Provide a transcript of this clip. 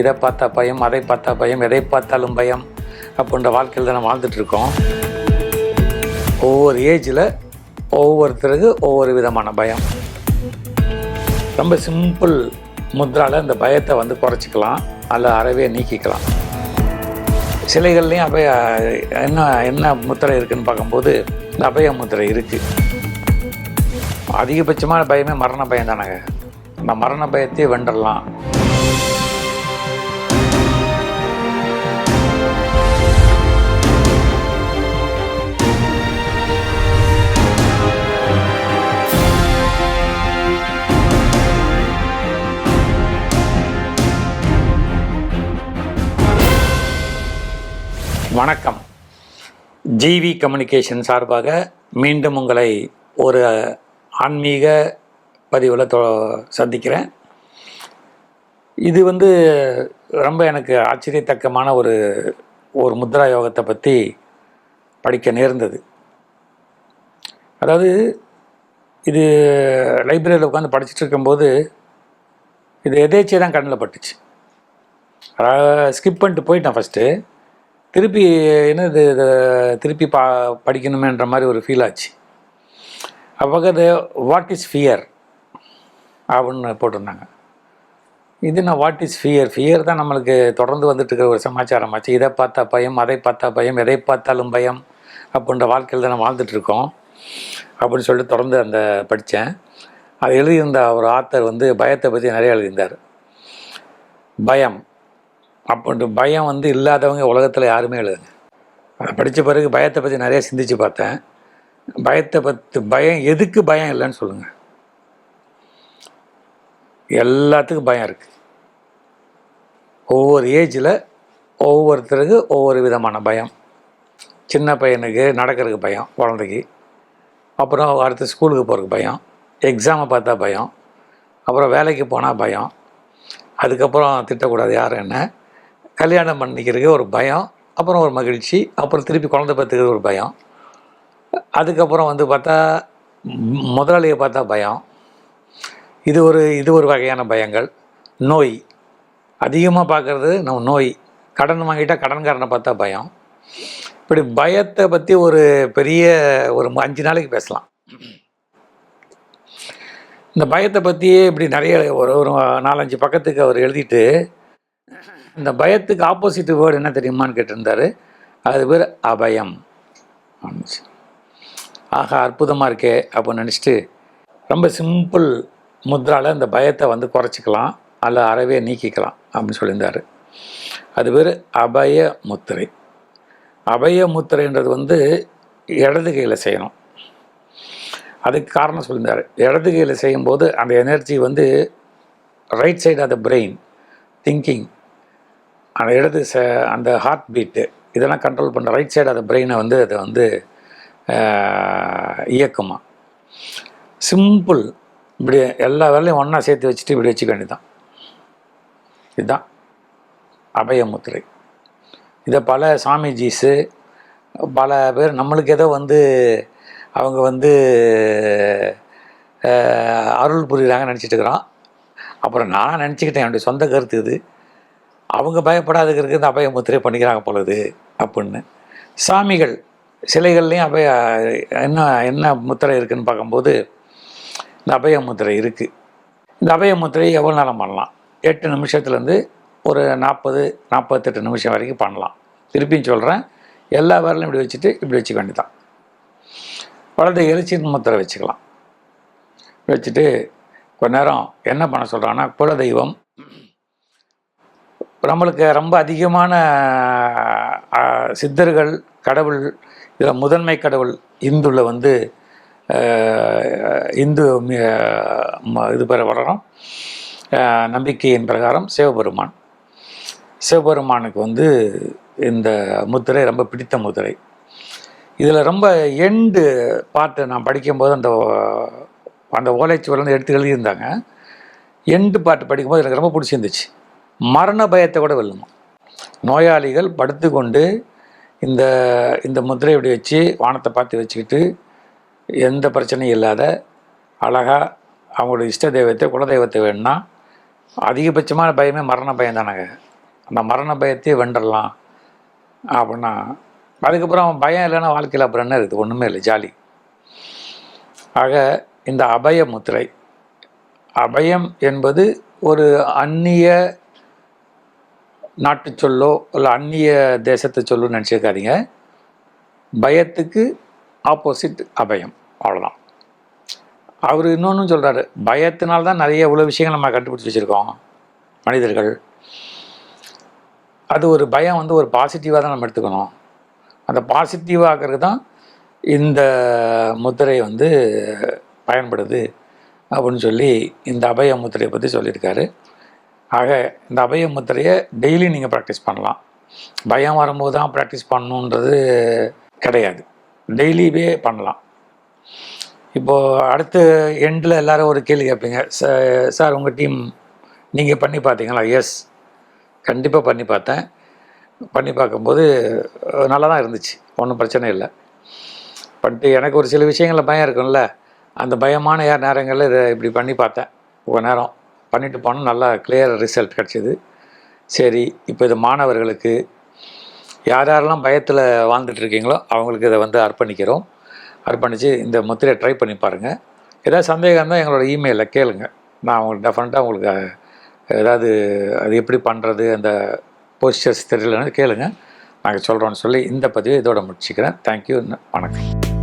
இதை பார்த்தா பயம் அதை பார்த்தா பயம் எதை பார்த்தாலும் பயம் அப்படின்ற வாழ்க்கையில் தான் வாழ்ந்துட்டு இருக்கோம். ஒவ்வொரு ஏஜில் ஒவ்வொருத்தருக்கு ஒவ்வொரு விதமான பயம். ரொம்ப சிம்பிள் முத்ராவில் இந்த பயத்தை வந்து குறைச்சிக்கலாம் அல்ல அறவே நீக்கிக்கலாம். சிலைகள்லையும் அபய என்ன என்ன முத்திரை இருக்குன்னு பார்க்கும்போது இந்த அபய முத்திரை இருக்குது அதிகபட்சமான பயமே மரண பயம் தானங்க. அந்த மரண பயத்தையே வென்றலாம் வணக்கம். ஜிவி கம்யூனிகேஷன் சார்பாக மீண்டும் உங்களை ஒரு ஆன்மீக பதிவில் தொ சந்திக்கிறேன். இது வந்து ரொம்ப எனக்கு ஆச்சரியத்தக்கமான ஒரு ஒரு முத்ரா யோகத்தை பற்றி படிக்க நேர்ந்தது. அதாவது இது லைப்ரரியில் உட்காந்து படிச்சுட்டு இருக்கும்போது இது எதேச்சியாக தான் கண்ணில் பட்டுச்சு. ஸ்கிப் பண்ணிட்டு போயிட்டேன் ஃபஸ்ட்டு திருப்பி என்னது திருப்பி பா படிக்கணுமேன்ற மாதிரி ஒரு ஃபீல் ஆச்சு. அப்போ வாட் இஸ் ஃபியர் அப்படின்னு போட்டிருந்தாங்க. இது நான் வாட் இஸ் ஃபியர் ஃபியர் தான் நம்மளுக்கு தொடர்ந்து வந்துட்டு இருக்கிற ஒரு சமாச்சாரம் ஆச்சு இதை பார்த்தா பயம் அதை பார்த்தா பயம் எதை பார்த்தாலும் பயம் அப்படின்ற வாழ்க்கையில் தான் வாழ்ந்துட்டுருக்கோம் அப்படின்னு சொல்லிட்டு தொடர்ந்து அந்த படித்தேன். அது எழுதியிருந்த ஒரு ஆத்தர் வந்து பயத்தை பற்றி நிறைய எழுதியிருந்தார். பயம். அப்படி பயம் வந்து இல்லாதவங்க உலகத்தில் யாருமே எழுதுங்க அதை படித்த பிறகு பயத்தை பற்றி நிறைய சிந்திச்சு பார்த்தேன். பயத்தை பற்றி பயம் எதுக்கு பயம் இல்லைன்னு சொல்லுங்கள் எல்லாத்துக்கும் பயம் இருக்குது ஒவ்வொரு ஏஜில் ஒவ்வொருத்தருக்கு ஒவ்வொரு விதமான பயம். சின்ன பையனுக்கு நடக்கிறதுக்கு பயம் குழந்தைக்கு. அப்புறம் அடுத்து ஸ்கூலுக்கு போகிறதுக்கு பயம் எக்ஸாமை பார்த்தா பயம் அப்புறம் வேலைக்கு போனால் பயம். அதுக்கப்புறம் திட்டக்கூடாது யாரும் என்ன? கல்யாணம் பண்ணிக்கிறதுக்கு ஒரு பயம் அப்புறம் ஒரு மகிழ்ச்சி அப்புறம் திருப்பி குழந்தை பார்த்துக்கிறது ஒரு பயம். அதுக்கப்புறம் வந்து பார்த்தா முதலாளியை பார்த்தா பயம். இது ஒரு இது ஒரு வகையான பயங்கள். நோய். அதிகமாக பார்க்குறது நம்ம நோய். கடன் வாங்கிட்டால் கடன்காரனை பார்த்தா பயம். இப்படி பயத்தை பற்றி ஒரு பெரிய ஒரு அஞ்சு நாளைக்கு பேசலாம். இந்த பயத்தை பற்றியே இப்படி நிறைய ஒரு ஒரு நாலஞ்சு பக்கத்துக்கு அவர் எழுதிட்டு இந்த பயத்துக்கு ஆப்போசிட் வேர்டு என்ன தெரியுமான்னு கேட்டிருந்தார்? அது பேர் அபயம். அப்படின்னுச்சு. அற்புதமாக இருக்கே அப்படின்னு நினச்சிட்டு ரொம்ப சிம்பிள் முத்ராவில் இந்த பயத்தை வந்து குறைச்சிக்கலாம் அல்ல அறவே நீக்கிக்கலாம் அப்படின்னு சொல்லியிருந்தார். அது பேர் அபய முத்திரை. அபய முத்திரைன்றது வந்து இடது கையில் செய்யணும். அதுக்கு காரணம் சொல்லியிருந்தார். இடது கையில் செய்யும்போது அந்த எனர்ஜி வந்து right side of the brain thinking அந்த இடது ச அந்த ஹார்ட் பீட்டு இதெல்லாம் கண்ட்ரோல் பண்ண ரைட் சைடு அந்த பிரெயினை வந்து அதை வந்து இயக்குமா. சிம்பிள் இப்படி எல்லா வேலையும் ஒன்றா சேர்த்து வச்சுட்டு இப்படி வச்சுக்க வேண்டியதான் இதுதான். அபயமுத்திரை. இதை பல சாமிஜிஸு பல பேர் நம்மளுக்கு ஏதோ வந்து அவங்க வந்து அருள் புரியுறாங்கன்னு நினச்சிட்டு இருக்கிறோம் அப்புறம் நான் நினச்சிக்கிட்டேன் என்னுடைய சொந்த கருத்து இது. அவங்க பயப்படாதுக்கிறதுக்கு இந்த அபய முத்திரை பண்ணிக்கிறாங்க பொழுது அப்படின்னு. சாமிகள் சிலைகள்லையும் அபய என்ன என்ன முத்திரை இருக்குன்னு பார்க்கும்போது இந்த அபய முத்திரை இருக்குது இந்த அபய முத்திரை எவ்வளோ நேரம் பண்ணலாம்? எட்டு நிமிஷத்துலேருந்து ஒரு நாற்பது நாற்பத்தெட்டு நிமிஷம் வரைக்கும் பண்ணலாம். திருப்பியும் சொல்கிறேன் எல்லா விரலையும் இப்படி வச்சுட்டு இப்படி வச்சுக்க வேண்டியதான் வலது எரிச்சின் முத்திரை வச்சுக்கலாம். வச்சுட்டு கொஞ்ச நேரம் என்ன பண்ண சொல்கிறாங்கன்னா குலதெய்வம் இப்போ நம்மளுக்கு ரொம்ப அதிகமான சித்தர்கள் கடவுள் இதில் முதன்மை கடவுள் இந்துல வந்து இந்து இது பெற வளரும் நம்பிக்கையின் பிரகாரம் சிவபெருமான். சிவபெருமானுக்கு வந்து இந்த முத்திரை ரொம்ப பிடித்த முத்திரை. இதில் ரொம்ப எண்டு பாட்டு நான் படிக்கும்போது அந்த அந்த ஓலைச்சுவலேருந்து எடுத்து எழுதியிருந்தாங்க. எண்டு பாட்டு படிக்கும்போது எனக்கு ரொம்ப பிடிச்சிருந்துச்சு. மரண பயத்தை கூட வெல்லுமா? நோயாளிகள் படுத்துக்கொண்டு இந்த இந்த முத்திரை இப்படி வச்சு வானத்தை பார்த்து வச்சுக்கிட்டு எந்த பிரச்சனையும் இல்லாத அழகாக அவங்களோட இஷ்ட தெய்வத்தை குலதெய்வத்தை வேணும்னா அதிகபட்சமான பயமே மரண பயம் தானங்க. அந்த மரண பயத்தையே வென்றலாம் அப்படின்னா அதுக்கப்புறம் பயம் இல்லைன்னா வாழ்க்கையில் அப்புறம் என்ன இருக்குது? ஒன்றுமே இல்லை ஜாலி. ஆக இந்த அபய முத்திரை அபயம் என்பது ஒரு அந்நிய நாட்டு சொல்லோ இல்லை அந்நிய தேசத்தை சொல்லோ நினச்சிருக்காதீங்க. பயத்துக்கு ஆப்போசிட் அபயம். அவ்வளோதான் அவர் இன்னொன்று சொல்கிறாரு பயத்தினால தான் நிறைய இவ்வளோ விஷயங்கள் நம்ம கண்டுபிடிச்சி வச்சுருக்கோம் மனிதர்கள். அது ஒரு பயம் வந்து ஒரு பாசிட்டிவாக தான் நம்ம எடுத்துக்கணும். அந்த பாசிட்டிவாகிறது தான் இந்த முத்திரை வந்து பயன்படுது அப்படின்னு சொல்லி இந்த அபய முத்திரையை பற்றி சொல்லியிருக்காரு. ஆக இந்த அபய முத்திரையை டெய்லி நீங்கள் ப்ராக்டிஸ் பண்ணலாம். பயம் வரும்போது தான் ப்ராக்டிஸ் பண்ணணுன்றது கிடையாது. டெய்லியே பண்ணலாம். இப்போது அடுத்து எண்டில் எல்லோரும் ஒரு கேள்வி கேட்பீங்க. "ச- சார் உங்கள் டீம் நீங்கள் பண்ணி பார்த்தீங்களா? எஸ் கண்டிப்பாக பண்ணி பார்த்தேன். பண்ணி பார்க்கும்போது நல்லா தான் இருந்துச்சு. ஒன்றும் பிரச்சனை இல்லை. பட் எனக்கு ஒரு சில விஷயங்களில் பயம் இருக்கும்ல. அந்த பயமான யார் நேரங்களில் இதை இப்படி பண்ணி பார்த்தேன். ஒரு நேரம். பண்ணிட்டு போனோம். நல்லா கிளியர் ரிசல்ட் கிடச்சிது. சரி இப்போ இது மாணவர்களுக்கு யார் யாரெல்லாம் பயத்தில் வாழ்ந்துட்டுருக்கீங்களோ அவங்களுக்கு இதை வந்து அர்ப்பணிக்கிறோம். அர்ப்பணித்து இந்த முத்திரையை ட்ரை பண்ணி பாருங்கள் ஏதாவது சந்தேகம் இருந்தால் எங்களோட இமெயிலில் கேளுங்க. நான் உங்களுக்கு டெஃபினட்டாக உங்களுக்கு ஏதாவது அது எப்படி பண்ணுறது அந்த போஸ்டர்ஸ் தெரியலன்னு கேளுங்க. நாங்கள் சொல்கிறோன்னு சொல்லி இந்த பதிவை இதோட முடிச்சுக்கிறேன். தேங்க்யூ வணக்கம்.